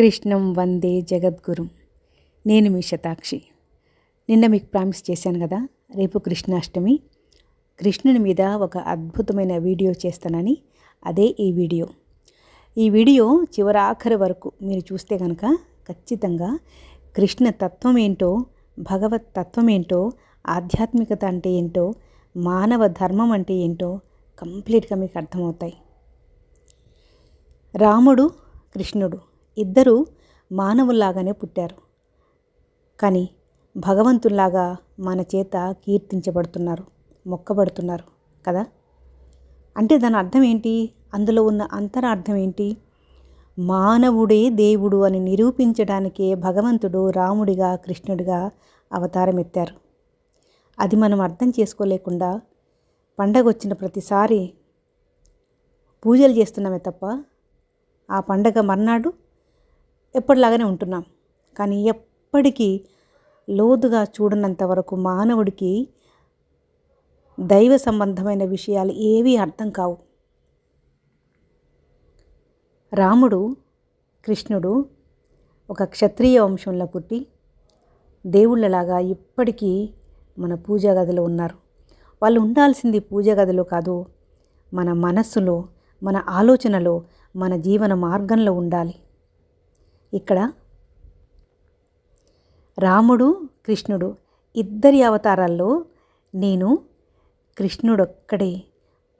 కృష్ణం వందే జగద్గురు. నేను మీ శతాక్షి. నిన్న మీకు ప్రామిస్ చేశాను కదా రేపు కృష్ణాష్టమి. కృష్ణుని మీద ఒక అద్భుతమైన వీడియో చేస్తానని అదే ఈ వీడియో. ఈ వీడియో చివరాఖరి వరకు మీరు చూస్తే కనుక ఖచ్చితంగా కృష్ణ తత్వం ఏంటో భగవత్ తత్వం ఏంటో ఆధ్యాత్మికత అంటే ఏంటో మానవ ధర్మం అంటే ఏంటో కంప్లీట్గా మీకు అర్థమవుతాయి. రాముడు కృష్ణుడు. ఇద్దరూ మానవుల్లాగానే పుట్టారు. కానీ భగవంతుల్లాగా మన చేత కీర్తించబడుతున్నారు మొక్కబడుతున్నారు కదా? అంటే దాని అర్థం ఏంటి? అందులో ఉన్న అంతరార్థం ఏంటి? మానవుడే దేవుడు అని నిరూపించడానికే భగవంతుడు రాముడిగా కృష్ణుడిగా అవతారం ఎత్తారు అది మనం అర్థం చేసుకోలేకుండా పండగ వచ్చిన ప్రతిసారి పూజలు చేస్తున్నామే తప్ప ఆ పండగ మర్నాడు ఎప్పటిలాగానే ఉంటున్నాం. కానీ ఎప్పటికీ లోతుగా చూడనంత వరకు మానవుడికి దైవ సంబంధమైన విషయాలు ఏవీ అర్థం కావు. రాముడు కృష్ణుడు ఒక క్షత్రియ వంశంలో పుట్టి దేవుళ్ళలాగా ఇప్పటికీ మన పూజా గదిలో ఉన్నారు. వాళ్ళు ఉండాల్సింది పూజా గదిలో కాదు మన మనస్సులో మన ఆలోచనలో మన జీవన మార్గంలో ఉండాలి. ఇక్కడ రాముడు కృష్ణుడు ఇద్దరి అవతారాల్లో నేను కృష్ణుడొక్కడే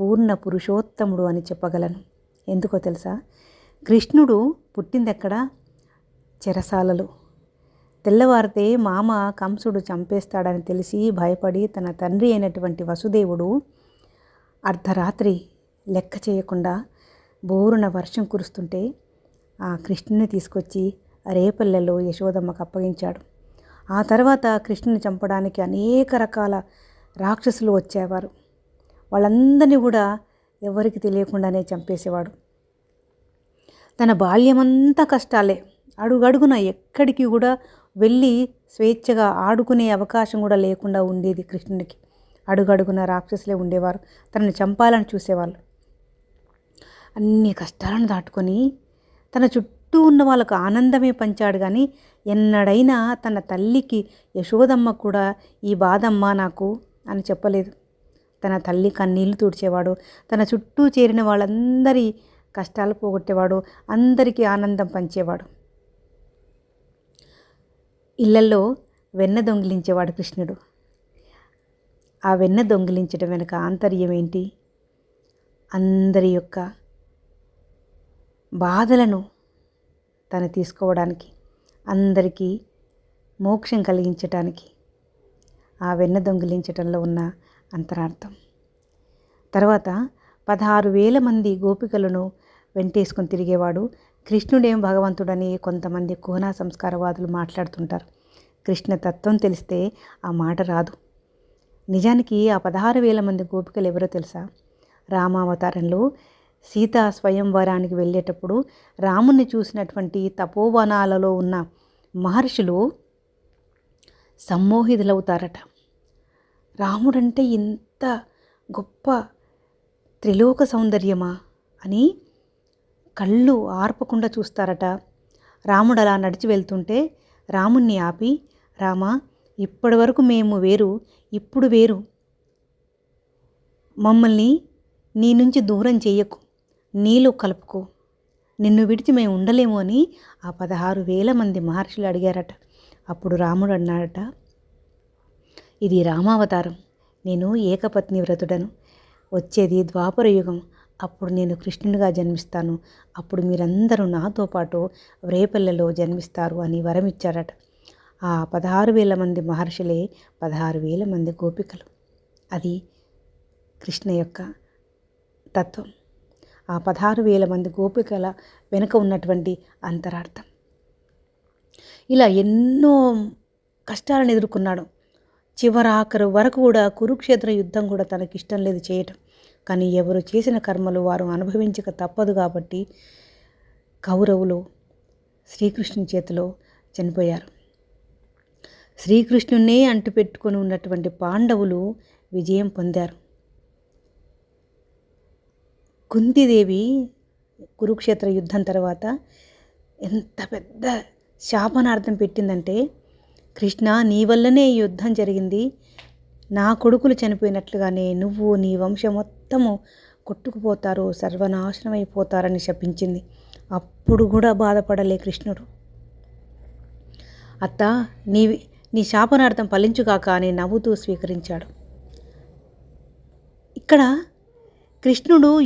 పూర్ణ పురుషోత్తముడు అని చెప్పగలను. ఎందుకో తెలుసా? కృష్ణుడు పుట్టిందెక్కడ? చెరసాలలో. తెల్లవారితే మామ కంసుడు చంపేస్తాడని తెలిసి భయపడి తన తండ్రి అయినటువంటి వసుదేవుడు అర్ధరాత్రి లెక్క చేయకుండా బోరున వర్షం కురుస్తుంటే ఆ కృష్ణుని తీసుకొచ్చి రేపల్లెలో యశోదమ్మకు అప్పగించాడు. ఆ తర్వాత కృష్ణుని చంపడానికి అనేక రకాల రాక్షసులు వచ్చేవారు. వాళ్ళందరినీ కూడా ఎవరికి తెలియకుండానే చంపేసేవాడు. తన బాల్యమంతా కష్టాలే. అడుగడుగున ఎక్కడికి కూడా వెళ్ళి స్వేచ్ఛగా ఆడుకునే అవకాశం కూడా లేకుండా ఉండేది కృష్ణునికి. అడుగడుగున రాక్షసులే ఉండేవారు. తనని చంపాలని చూసేవాళ్ళు. అన్ని కష్టాలను దాటుకొని తన చుట్టూ ఉన్న వాళ్ళకు ఆనందమే పంచాడు కానీ ఎన్నడైనా తన తల్లికి యశోదమ్మ కూడా ఈ బాధమ్మ నాకు అని చెప్పలేదు. తన తల్లి కన్నీళ్ళు తుడిచేవాడు తన చుట్టూ చేరిన వాళ్ళందరి కష్టాలు పోగొట్టేవాడు అందరికీ ఆనందం పంచేవాడు. ఇళ్ళలో వెన్న దొంగిలించేవాడు కృష్ణుడు. ఆ వెన్న దొంగిలించడం వెనుక ఆంతర్యం ఏంటి అందరి యొక్క బాధలను తను తీసుకోవడానికి అందరికీ మోక్షం కలిగించటానికి ఆ వెన్న దొంగిలించటంలో ఉన్న అంతరార్థం. తర్వాత పదహారు వేల మంది గోపికలను వెంటేసుకొని తిరిగేవాడు కృష్ణుడేం భగవంతుడని కొంతమంది కోనా సంస్కారవాదులు మాట్లాడుతుంటారు. కృష్ణ తత్వం తెలిస్తే ఆ మాట రాదు. నిజానికి ఆ పదహారు వేల మంది గోపికలు ఎవరో తెలుసా? రామావతారంలో సీతా స్వయంవరానికి వెళ్ళేటప్పుడు రాముణ్ణి చూసినటువంటి తపోవనాలలో ఉన్న మహర్షులు సమ్మోహితులవుతారట. రాముడంటే ఇంత గొప్ప త్రిలోక సౌందర్యమా అని కళ్ళు ఆర్పకుండా చూస్తారట. రాముడు అలా నడిచి వెళ్తుంటే రాముణ్ణి ఆపి రామా ఇప్పటి వరకు మేము వేరు ఇప్పుడు వేరు. మమ్మల్ని నీ నుంచి దూరం చెయ్యకు. నీలో కలుపుకో. నిన్ను విడిచి మేము ఉండలేము అని ఆ పదహారు వేల మంది మహర్షులు అడిగారట. అప్పుడు రాముడు అన్నాడట ఇది రామావతారం. నేను ఏకపత్ని వ్రతుడను. వచ్చేది ద్వాపర యుగం. అప్పుడు నేను కృష్ణునిగా జన్మిస్తాను. అప్పుడు మీరందరూ నాతో పాటు రేపల్లెలో జన్మిస్తారు అని వరమిచ్చారట ఆ పదహారు వేల మంది మహర్షులే పదహారు వేల మంది గోపికలు. అది కృష్ణ యొక్క తత్వం. ఆ పదహారు వేల మంది గోపికల వెనుక ఉన్నటువంటి అంతరార్థం. ఇలా ఎన్నో కష్టాలను ఎదుర్కొన్నాడు. చివరాఖరు వరకు కూడా కురుక్షేత్ర యుద్ధం కూడా తనకి ఇష్టం లేదు చేయటం. కానీ ఎవరు చేసిన కర్మలు వారు అనుభవించక తప్పదు కాబట్టి కౌరవులు శ్రీకృష్ణుని చేతిలో చనిపోయారు. శ్రీకృష్ణున్నే అంటుపెట్టుకొని ఉన్నటువంటి పాండవులు విజయం పొందారు. కుంతిదేవి కురుక్షేత్ర యుద్ధం తర్వాత ఎంత పెద్ద శాపనార్థం పెట్టిందంటే కృష్ణ నీ వల్లనే ఈ యుద్ధం జరిగింది. నా కొడుకులు చనిపోయినట్లుగానే నువ్వు నీ వంశం మొత్తము కొట్టుకుపోతారు సర్వనాశనం అయిపోతారని శపించింది. అప్పుడు కూడా బాధపడలే కృష్ణుడు. అత్త నీ నీ శాపనార్థం ఫలించుగాక అని నవ్వుతూ స్వీకరించాడు. ఇక్కడ కృష్ణుడు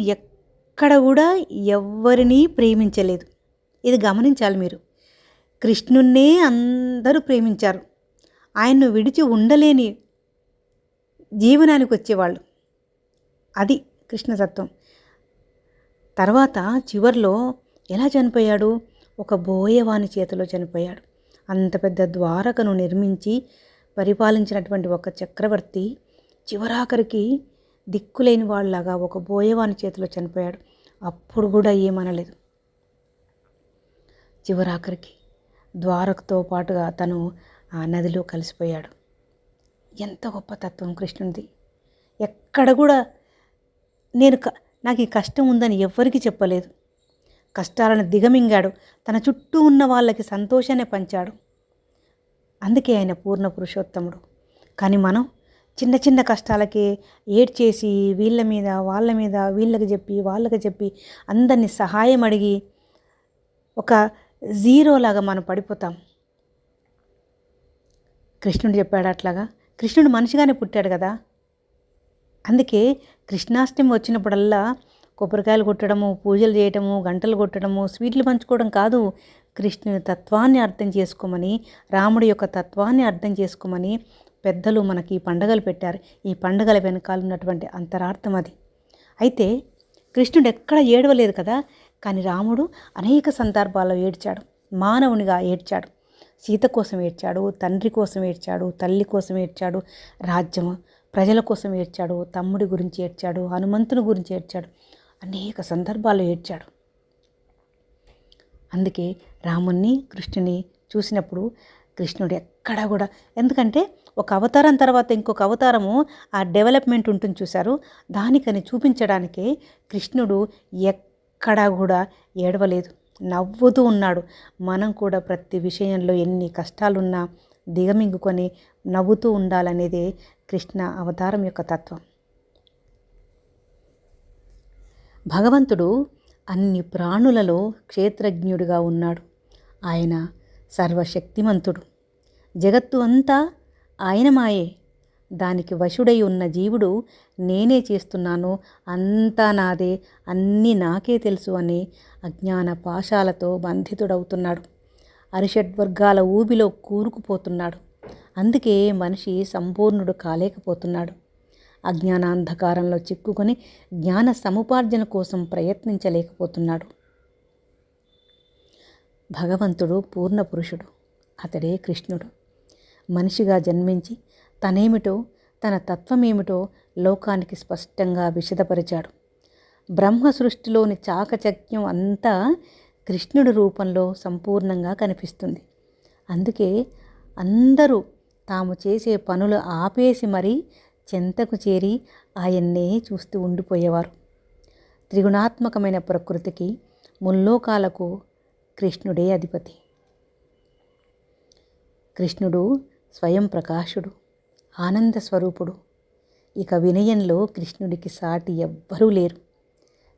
ఎక్కడ కూడా ఎవరినీ ప్రేమించలేదు. ఇది గమనించాలి మీరు. కృష్ణున్నే అందరూ ప్రేమించారు. ఆయన్ను విడిచి ఉండలేని జీవనానికి వచ్చేవాళ్ళు. అది కృష్ణతత్వం తర్వాత చివర్లో ఎలా చనిపోయాడు? ఒక బోయవాని చేతిలో చనిపోయాడు. అంత పెద్ద ద్వారకను నిర్మించి పరిపాలించినటువంటి ఒక చక్రవర్తి చివరాఖరికి దిక్కులేని వాళ్ళలాగా ఒక బోయవాని చేతిలో చనిపోయాడు. అప్పుడు కూడా ఏమనలేదు. చివరాఖరికి ద్వారకతో పాటుగా తను ఆ నదిలో కలిసిపోయాడు. ఎంత గొప్ప తత్వం కృష్ణునిది. ఎక్కడ కూడా నేను క నాకు ఈ కష్టం ఉందని ఎవ్వరికీ చెప్పలేదు. కష్టాలను దిగమింగాడు. తన చుట్టూ ఉన్న వాళ్ళకి సంతోషాన్ని పంచాడు. అందుకే ఆయన పూర్ణ పురుషోత్తముడు. కానీ మనం చిన్న చిన్న కష్టాలకి ఏడ్చేసి వీళ్ళ మీద వాళ్ళ మీద వీళ్ళకి చెప్పి వాళ్ళకి చెప్పి అందరినీ సహాయం అడిగి ఒక జీరోలాగా మనం పడిపోతాం. కృష్ణుడు చెప్పాడు అట్లాగా కృష్ణుడు మనిషిగానే పుట్టాడు కదా. అందుకే కృష్ణాష్టమి వచ్చినప్పుడల్లా కొబ్బరికాయలు కొట్టడము పూజలు చేయటము గంటలు కొట్టడము స్వీట్లు పంచుకోవడం కాదు. కృష్ణుని తత్వాన్ని అర్థం చేసుకోమని రాముడి యొక్క తత్వాన్ని అర్థం చేసుకోమని పెద్దలు మనకి ఈ పండగలు పెట్టారు. ఈ పండగల వెనకాల ఉన్నటువంటి అంతరార్థం అది. అయితే కృష్ణుడు ఎక్కడ ఏడవలేదు కదా? కానీ రాముడు అనేక సందర్భాల్లో ఏడ్చాడు. మానవునిగా ఏడ్చాడు. సీత కోసం ఏడ్చాడు తండ్రి కోసం ఏడ్చాడు తల్లి కోసం ఏడ్చాడు రాజ్యం ప్రజల కోసం ఏడ్చాడు తమ్ముడి గురించి ఏడ్చాడు హనుమంతుని గురించి ఏడ్చాడు. అనేక సందర్భాల్లో ఏడ్చాడు. అందుకే రాముణ్ణి కృష్ణుని చూసినప్పుడు కృష్ణుడు ఎక్కడా కూడా. ఎందుకంటే ఒక అవతారం తర్వాత ఇంకొక అవతారము ఆ డెవలప్మెంట్ ఉంటుంది చూశారు. దానికని చూపించడానికి కృష్ణుడు ఎక్కడా కూడా ఏడవలేదు. నవ్వుతూ ఉన్నాడు. మనం కూడా ప్రతి విషయంలో ఎన్ని కష్టాలున్నా దిగమింగుకొని నవ్వుతూ ఉండాలనేదే కృష్ణ అవతారం యొక్క తత్వం. భగవంతుడు అన్ని ప్రాణులలో క్షేత్రజ్ఞుడిగా ఉన్నాడు. ఆయన సర్వశక్తిమంతుడు. జగత్తు అంతా ఆయన మాయే. దానికి వశుడై ఉన్న జీవుడు నేనే చేస్తున్నాను అంతా నాదే అన్నీ నాకే తెలుసు అని అజ్ఞాన పాశాలతో బంధితుడవుతున్నాడు. అరిషడ్వర్గాల ఊబిలో కూరుకుపోతున్నాడు. అందుకే మనిషి సంపూర్ణుడు కాలేకపోతున్నాడు. అజ్ఞానాంధకారంలో చిక్కుకొని జ్ఞాన సముపార్జన కోసం ప్రయత్నించలేకపోతున్నాడు. భగవంతుడు పూర్ణ పురుషుడు అతడే కృష్ణుడు. మనిషిగా జన్మించి తనేమిటో తన తత్వమేమిటో లోకానికి స్పష్టంగా విశదపరిచాడు. బ్రహ్మ సృష్టిలోని చాకచక్యం అంతా కృష్ణుడి రూపంలో సంపూర్ణంగా కనిపిస్తుంది. అందుకే అందరూ తాము చేసే పనులు ఆపేసి మరీ చెంతకు చేరి ఆయన్నే చూస్తూ ఉండిపోయేవారు. త్రిగుణాత్మకమైన ప్రకృతికి ముల్లోకాలకు కృష్ణుడే అధిపతి. కృష్ణుడు స్వయం ప్రకాశుడు ఆనంద స్వరూపుడు. ఇక వినయంలో కృష్ణుడికి సాటి ఎవ్వరూ లేరు.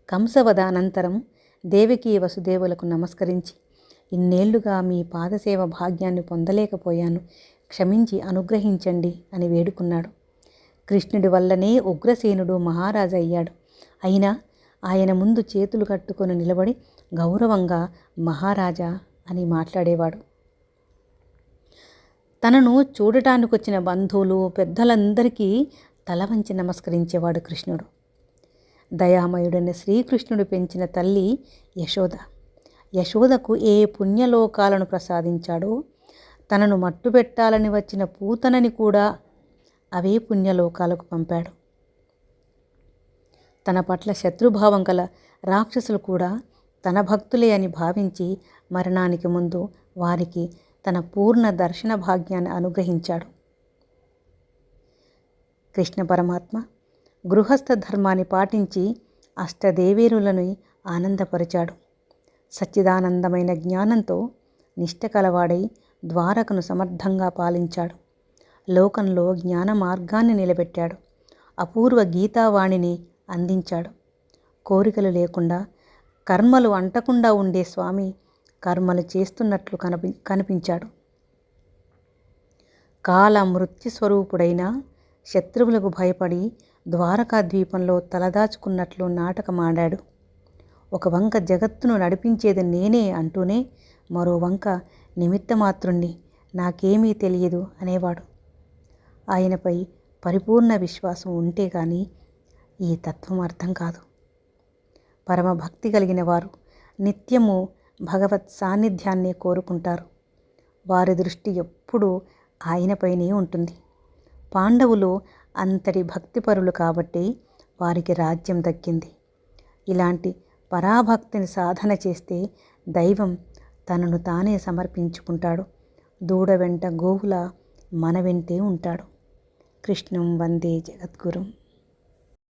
కంసవద అనంతరం దేవకీ వసుదేవులకు నమస్కరించి ఇన్నేళ్ళుగా మీ పాదసేవ భాగ్యాన్ని పొందలేకపోయాను క్షమించి అనుగ్రహించండి అని వేడుకున్నాడు. కృష్ణుడి వల్లనే ఉగ్రసేనుడు మహారాజు అయ్యాడు అయినా ఆయన ముందు చేతులు కట్టుకొని నిలబడి గౌరవంగా మహారాజా అని మాట్లాడేవాడు. తనను చూడటానికి వచ్చిన బంధువులు పెద్దలందరికీ తల వంచి నమస్కరించేవాడు కృష్ణుడు. దయామయుడైన శ్రీకృష్ణుడు పెంచిన తల్లి యశోద. యశోదకు ఏ పుణ్యలోకాలను ప్రసాదించాడో తనను మట్టుబెట్టాలని వచ్చిన పూతనని కూడా అవే పుణ్యలోకాలకు పంపాడు. తన పట్ల శత్రుభావం గల రాక్షసులు కూడా తన భక్తులే అని భావించి మరణానికి ముందు వారికి తన పూర్ణ దర్శన భాగ్యాన్ని అనుగ్రహించాడు. కృష్ణ పరమాత్మ గృహస్థ ధర్మాన్ని పాటించి అష్టదేవేరులను ఆనందపరిచాడు. సచ్చిదానందమైన జ్ఞానంతో నిష్ట కలవాడై ద్వారకను సమర్థంగా పాలించాడు. లోకంలో జ్ఞాన మార్గాన్ని నిలబెట్టాడు. అపూర్వ గీతావాణిని అందించాడు. కోరికలు లేకుండా కర్మలు అంటకుండా ఉండే స్వామి కర్మలు చేస్తున్నట్లు కనిపి కనిపించాడు. కాల మృత్యు స్వరూపుడైన శత్రువులకు భయపడి ద్వారకా ద్వీపంలో తలదాచుకున్నట్లు నాటకమాడాడు. ఒక వంక జగత్తును నడిపించేది నేనే అంటూనే మరో వంక నిమిత్తమాత్రుణ్ణి నాకేమీ తెలియదు అనేవాడు. ఆయనపై పరిపూర్ణ విశ్వాసం ఉంటే కానీ ఈ తత్వం అర్థం కాదు. పరమ భక్తి కలిగిన వారు నిత్యము భగవత్ సాన్నిధ్యాన్ని కోరుకుంటారు. వారి దృష్టి ఎప్పుడూ ఆయనపైనే ఉంటుంది. పాండవులు అంతటి భక్తిపరులు కాబట్టి వారికి రాజ్యం దక్కింది. ఇలాంటి పరాభక్తిని సాధన చేస్తే దైవం తనను తానే సమర్పించుకుంటాడు. దూడ వెంట గోవుల మన వెంటే ఉంటాడు. కృష్ణం వందే జగద్గురుం.